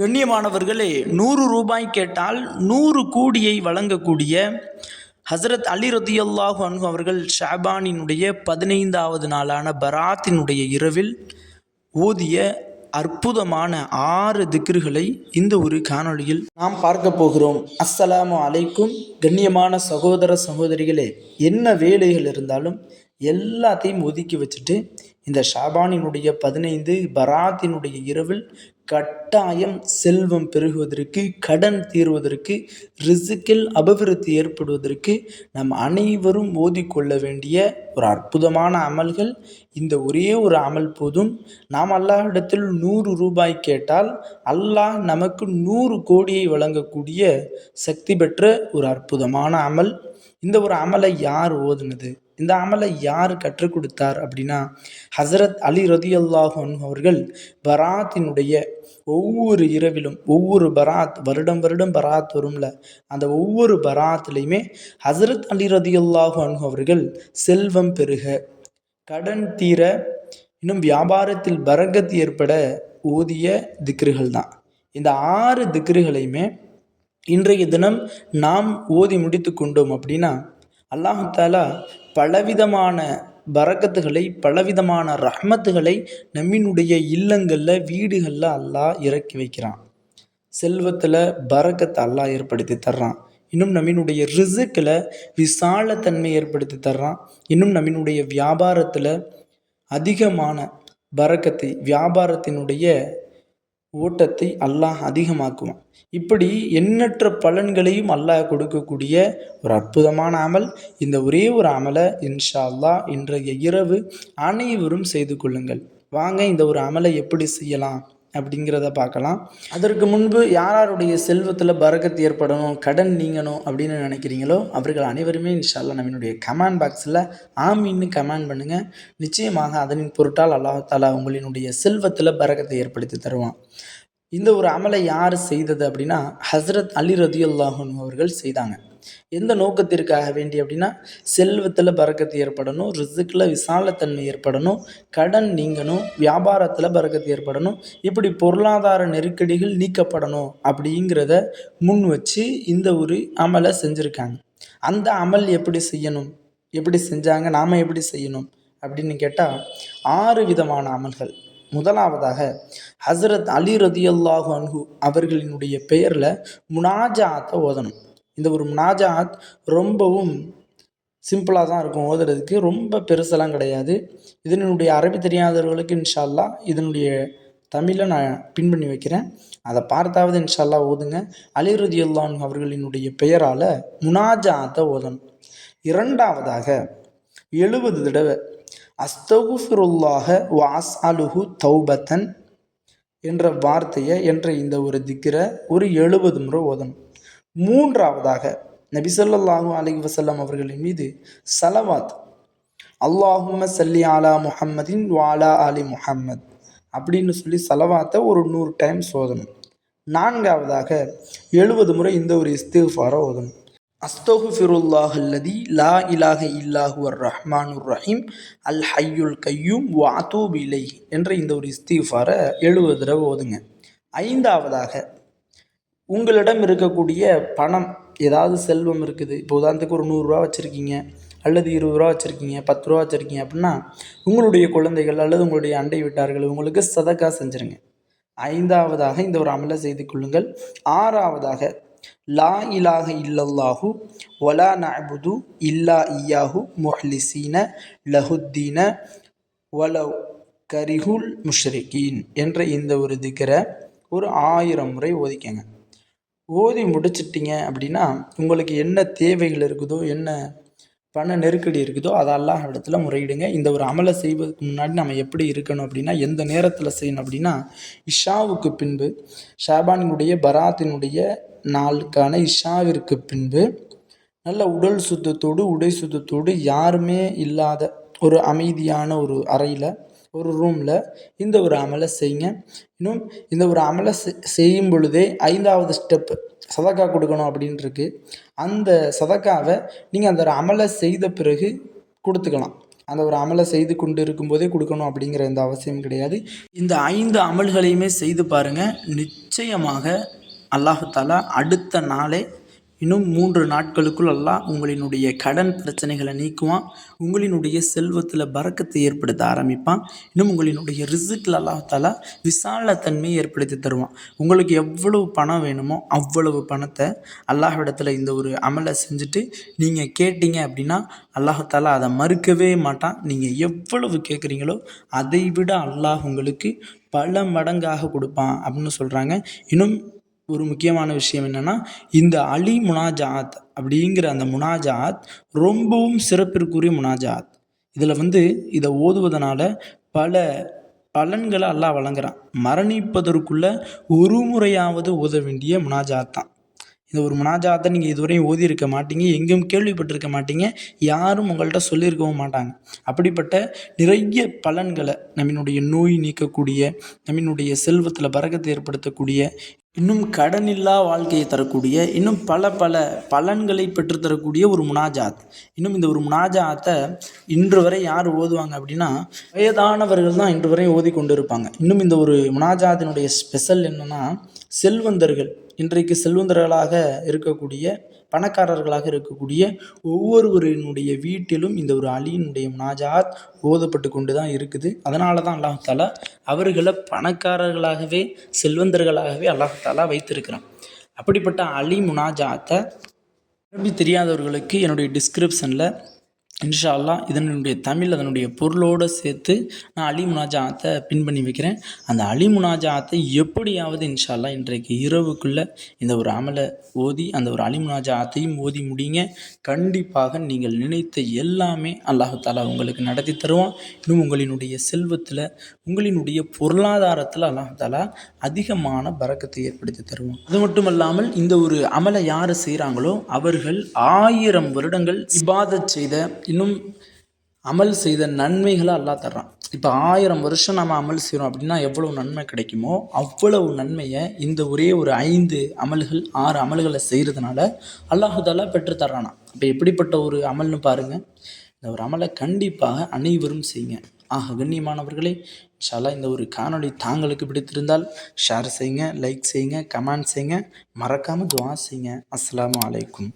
கண்ணியமானவர்களே நூறு ரூபாய் கேட்டால் நூறு கோடியை வழங்கக்கூடிய ஹசரத் அலி ரதியல்லாஹு அன்ஹு அவர்கள் ஷாபானினுடைய பதினைந்தாவது நாளான பராத்தினுடைய இரவில் ஓதிய அற்புதமான ஆறு திக்ருகளை இந்த ஒரு காணொளியில் நாம் பார்க்க போகிறோம். அஸ்ஸலாமு அலைக்கும். கண்ணியமான சகோதர சகோதரிகளே என்ன வேலைகள் இருந்தாலும் எல்லாத்தையும் ஒதுக்கி வச்சுட்டு இந்த ஷாபானினுடைய பதினைந்து பராத்தினுடைய இரவில் கட்டாயம் செல்வம் பெருகுவதற்கு கடன் தீர்வதற்கு ரிசுக்கில் அபிவிருத்தி ஏற்படுவதற்கு நம் அனைவரும் ஓதிக்கொள்ள வேண்டிய ஒரு அற்புதமான அமல்கள். இந்த ஒரே ஒரு அமல் போதும். நாம் அல்லாஹிடத்தில் நூறு ரூபாய் கேட்டால் அல்லாஹ் நமக்கு நூறு கோடியை வழங்கக்கூடிய சக்தி பெற்ற ஒரு அற்புதமான அமல். இந்த ஒரு அமலை யார் ஓதுனது? இந்த அமலை யார் கற்றுக் கொடுத்தார் அப்படின்னா ஹசரத் அலி ரதியல்லாஹன் அவர்கள் பராத்தினுடைய ஒவ்வொரு இரவிலும் ஒவ்வொரு பராத் வருடம் வருடம் பராத் வரும்ல அந்த ஒவ்வொரு பராத்லையுமே ஹசரத் அலி ரதியல்லாஹு அவர்கள் செல்வம் பெருக கடன் தீர இன்னும் வியாபாரத்தில் பரங்கத் ஏற்பட ஓதிய திக்ருகள் தான். இந்த ஆறு திக்ருகளையுமே இன்றைய தினம் நாம் ஓதி முடித்து கொண்டோம் அப்படின்னா அல்லாஹாலா பலவிதமான பரக்கத்துகளை பலவிதமான ரஹ்மத்துகளை நம்மினுடைய இல்லங்களில் வீடுகளில் அல்லாஹ் இறக்கி வைக்கிறான். செல்வத்தில் பரக்கத்தை அல்லாஹ் ஏற்படுத்தி தர்றான். இன்னும் நம்மினுடைய ரிசுக்கில் விசாலத்தன்மை ஏற்படுத்தி தர்றான். இன்னும் நம்மினுடைய வியாபாரத்தில் அதிகமான பறக்கத்தை வியாபாரத்தினுடைய ஓட்டத்தை அல்லாஹ் அதிகமாக்குவான். இப்படி எண்ணற்ற பலன்களையும் அல்லாஹ் கொடுக்கக்கூடிய ஒரு அற்புதமான அமல். இந்த ஒரே ஒரு அமலை இன்ஷா அல்லாஹ் இன்றைய இரவு அனைவரும் செய்து கொள்ளுங்கள். வாங்க இந்த ஒரு அமலை எப்படி செய்யலாம்? அப்படிங்கிறத பார்க்கலாம். அதற்கு முன்பு யார் யாருடைய செல்வத்தில் பரக்கத்து ஏற்படணும் கடன் நீங்கணும் அப்படின்னு நினைக்கிறீங்களோ அவர்கள் அனைவருமே இன்ஷால்லா நம்மளுடைய கமெண்ட் பாக்ஸில் ஆமின்னு கமெண்ட் பண்ணுங்கள் நிச்சயமாக அதனின் பொருட்டால் அல்லாஹாலா உங்களினுடைய செல்வத்தில் பரக்கத்தை ஏற்படுத்தி தருவான். இந்த ஒரு அமலை யார் செய்தது அப்படின்னா ஹஸ்ரத் அலி ரதியுல்லாஹன் அவர்கள் செய்தாங்க. எந்த நோக்கத்திற்காக வேண்டி அப்படின்னா செல்வத்தில் பறக்கத்து ஏற்படணும் ரிசுக்கில் விசாலத்தன்மை ஏற்படணும் கடன் நீங்கணும் வியாபாரத்தில் பறக்கத்து ஏற்படணும் இப்படி பொருளாதார நெருக்கடிகள் நீக்கப்படணும் அப்படிங்கிறத முன் வச்சு இந்த ஒரு அமலை செஞ்சுருக்காங்க. அந்த அமல் எப்படி செய்யணும்? எப்படி செஞ்சாங்க? நாம் எப்படி செய்யணும்? அப்படின்னு கேட்டால் ஆறு விதமான அமல்கள். முதலாவதாக ஹசரத் அலி ரதியல்லாஹு அன்ஹு அவர்களினுடைய பெயரில் முனாஜாத்தை ஓதணும். இந்த ஒரு முனாஜாத் ரொம்பவும் சிம்பிளாக தான் இருக்கும் ஓதுறதுக்கு. ரொம்ப பெருசெல்லாம் கிடையாது. இதனுடைய அரபி தெரியாதவர்களுக்கு இன்ஷால்லா இதனுடைய தமிழை நான் பின் பண்ணி வைக்கிறேன். அதை பார்த்தாவது இன்ஷால்லா ஓதுங்க. அலி ரதியுல்லான் அவர்களினுடைய பெயரால் முனாஜாத்தை ஓதணும். இரண்டாவதாக எழுபது தடவை அஸ்தகுஃபிருல்லாஹ வாஸ் அலுஹு தௌபத்தன் என்ற வார்த்தையை என்ற இந்த ஒரு திக்கிரை ஒரு எழுபது முறை ஓதணும். மூன்றாவதாக நபிசல்லாஹூ அலி வசல்லம் அவர்களின் மீது சலவாத் அல்லாஹும சல்லி ஆலா முஹம்மதின் வாலா அலி முஹம்மத் அப்படின்னு சொல்லி சலவாத்தை ஒரு நூறு டைம் சோதணும் நான்காவதாக எழுபது முறை இந்த ஒரு இஸ்திஃபாரை ஓதணும். அஸ்தகுஃபிருல்லாஹ் அல்லதி லா இலாக இல்லாஹு அர் ரஹ்மானுர் ரஹீம் அல் ஹையுல் கையூம் வாத்தூப் இலை என்ற இந்த ஒரு இஸ்திஃபாரை எழுபது தடவை ஓதுங்க. ஐந்தாவதாக உங்களிடம் இருக்கக்கூடிய பணம் ஏதாவது செல்வம் இருக்குது. இப்போ உதாரணத்துக்கு ஒரு நூறுரூவா வச்சுருக்கீங்க அல்லது இருபது ரூபா வச்சுருக்கீங்க பத்து ரூபா வச்சுருக்கீங்க அப்படின்னா உங்களுடைய குழந்தைகள் அல்லது உங்களுடைய அண்டை விட்டார்கள் உங்களுக்கு சதக்கா செஞ்சுருங்க. ஐந்தாவதாக இந்த ஒரு அமலை செய்து கொள்ளுங்கள். ஆறாவதாக லா இலாக இல்லல்லாஹு ஒலா நபுது இல்லா இயாஹு முஹ்லிசீன லஹுத்தீன வலவ் கரிஹுல் முஷ்ரிகீன் என்ற இந்த ஒரு திக்கரை ஒரு ஆயிரம் முறை ஓதிக்கங்க. ஓதி முடிச்சிட்டிங்க அப்படின்னா உங்களுக்கு என்ன தேவைகள் இருக்குதோ என்ன பண நெருக்கடி இருக்குதோ அதை அல்லாஹ் இடத்துல முறையிடுங்க. இந்த ஒரு அமலை செய்வதற்கு முன்னாடி நம்ம எப்படி இருக்கணும் அப்படின்னா எந்த நேரத்தில் செய்யணும் அப்படின்னா இஷாவுக்கு பின்பு ஷாபானினுடைய பராத்தினுடைய நாளுக்கான இஷாவிற்கு பின்பு நல்ல உடல் சுத்தத்தோடு உடை சுத்தத்தோடு யாருமே இல்லாத ஒரு அமைதியான ஒரு அறையில் ஒரு ரூமில் இந்த ஒரு அமலை செய்யுங்க. இன்னும் இந்த ஒரு அமலை செய்யும் பொழுதே ஐந்தாவது ஸ்டெப்பு சதக்கா கொடுக்கணும் அப்படின்ட்டுருக்கு அந்த சதக்காவை நீங்கள் அந்த ஒரு அமலை செய்த பிறகு கொடுத்துக்கலாம். அந்த ஒரு அமலை செய்து கொண்டு இருக்கும்போதே கொடுக்கணும் அப்படிங்கிற எந்த அவசியம் கிடையாது. இந்த ஐந்து அமல்களையுமே செய்து பாருங்கள் நிச்சயமாக அல்லாஹு தாலா அடுத்த நாளே இன்னும் மூன்று நாட்களுக்குள் அல்லாஹ் உங்களினுடைய கடன் பிரச்சனைகளை நீக்குவான். உங்களினுடைய செல்வத்தில் பறக்கத்தை ஏற்படுத்த ஆரம்பிப்பான். இன்னும் உங்களினுடைய ரிசுக்கில் அல்லாஹ் விசாலத்தன்மையை ஏற்படுத்தி தருவான். உங்களுக்கு எவ்வளவு பணம் வேணுமோ அவ்வளவு பணத்தை அல்லாஹ்விடத்தில் இந்த ஒரு அமலை செஞ்சுட்டு நீங்கள் கேட்டீங்க அப்படின்னா அல்லாஹ் அதை மறுக்கவே மாட்டான். நீங்கள் எவ்வளவு கேட்குறீங்களோ அதை விட அல்லாஹ் உங்களுக்கு பல மடங்காக கொடுப்பான் அப்படின்னு சொல்கிறாங்க இன்னும் ஒரு முக்கியமான விஷயம் என்னென்னா இந்த அலி முனாஜாத் அப்படிங்கிற அந்த முனாஜாத் ரொம்பவும் சிறப்பிற்குரிய முனாஜாத். இதில் வந்து இதை ஓதுவதனால பல பலன்களை அல்லாஹ் வழங்குறான். மரணிப்பதற்குள்ள ஒரு முறையாவது ஓத வேண்டிய முனாஜாத் தான். இந்த ஒரு முனாஜாத்தை நீங்கள் இதுவரையும் ஓதியிருக்க மாட்டீங்க எங்கேயும் கேள்விப்பட்டிருக்க மாட்டீங்க யாரும் உங்கள்கிட்ட சொல்லியிருக்கவும் மாட்டாங்க. அப்படிப்பட்ட நிறைய பலன்களை நம்மினுடைய நோய் நீக்கக்கூடிய நம்மினுடைய செல்வத்தில் பறக்கத்தை ஏற்படுத்தக்கூடிய இன்னும் கடனில்லா வாழ்க்கையை தரக்கூடிய இன்னும் பல பல பலன்களை பெற்றுத்தரக்கூடிய ஒரு முனாஜாத். இன்னும் இந்த ஒரு முனாஜாத்தை இன்று வரை யார் ஓதுவாங்க அப்படின்னா வயதானவர்கள் தான் இன்று வரை ஓதி கொண்டு இருப்பாங்க இன்னும் இந்த ஒரு முனாஜாத்தினுடைய ஸ்பெஷல் என்னென்னா செல்வந்தர்கள். இன்றைக்கு செல்வந்தர்களாக இருக்கக்கூடிய பணக்காரர்களாக இருக்கக்கூடிய ஒவ்வொருவரினுடைய வீட்டிலும் இந்த ஒரு அலியினுடைய முனாஜாத் ஓதப்பட்டு கொண்டு தான் இருக்குது. அதனால தான் அல்லாஹாலா அவர்களை பணக்காரர்களாகவே செல்வந்தர்களாகவே அல்லாஹாலா வைத்திருக்கிறான். அப்படிப்பட்ட அலி முனாஜாத்தை அரபி தெரியாதவர்களுக்கு என்னுடைய டிஸ்கிரிப்ஷனில் இன்ஷா அல்லாஹ் இதனுடைய தமிழ் அதனுடைய பொருளோடு சேர்த்து நான் அலி முனாஜாத்தை பின் பண்ணி வைக்கிறேன். அந்த அலி முனாஜாத்தை எப்படியாவது இன்ஷா இன்றைக்கு இரவுக்குள்ளே இந்த ஒரு அமலை ஓதி அந்த ஒரு அலி முனாஜாத்தையும் ஓதி முடியுங்க. கண்டிப்பாக நீங்கள் நினைத்த எல்லாமே அல்லாஹு தாலா உங்களுக்கு நடத்தி தருவான். இன்னும் உங்களினுடைய செல்வத்தில் உங்களினுடைய பொருளாதாரத்தில் அல்லாஹு தாலா அதிகமான பறக்கத்தை ஏற்படுத்தி தருவான். அது மட்டும் இல்லாமல் இந்த ஒரு அமலை யார் செய்கிறாங்களோ அவர்கள் ஆயிரம் வருடங்கள் இபாதத் செய்த இன்னும் அமல் செய்த நன்மைகளை அல்லாஹ் தர்றான். இப்போ ஆயிரம் வருஷம் நம்ம அமல் செய்கிறோம் அப்படின்னா எவ்வளவு நன்மை கிடைக்குமோ அவ்வளவு நன்மையை இந்த ஒரே ஒரு ஐந்து அமல்கள் ஆறு அமல்களை செய்கிறதுனால அல்லாஹுதாலா பெற்று தர்றானா இப்போ எப்படிப்பட்ட ஒரு அமல்னு பாருங்கள் இந்த ஒரு அமலை கண்டிப்பாக அனைவரும் செய்யுங்க. ஆக கண்ணியமானவர்களே இன்ஷால்லா இந்த ஒரு காணொளி தாங்களுக்கு பிடித்திருந்தால் ஷேர் செய்யுங்க லைக் செய்யுங்க கமெண்ட் செய்யுங்க. மறக்காமல் துவா செய்யுங்க. அஸ்லாம் அலைக்கும்.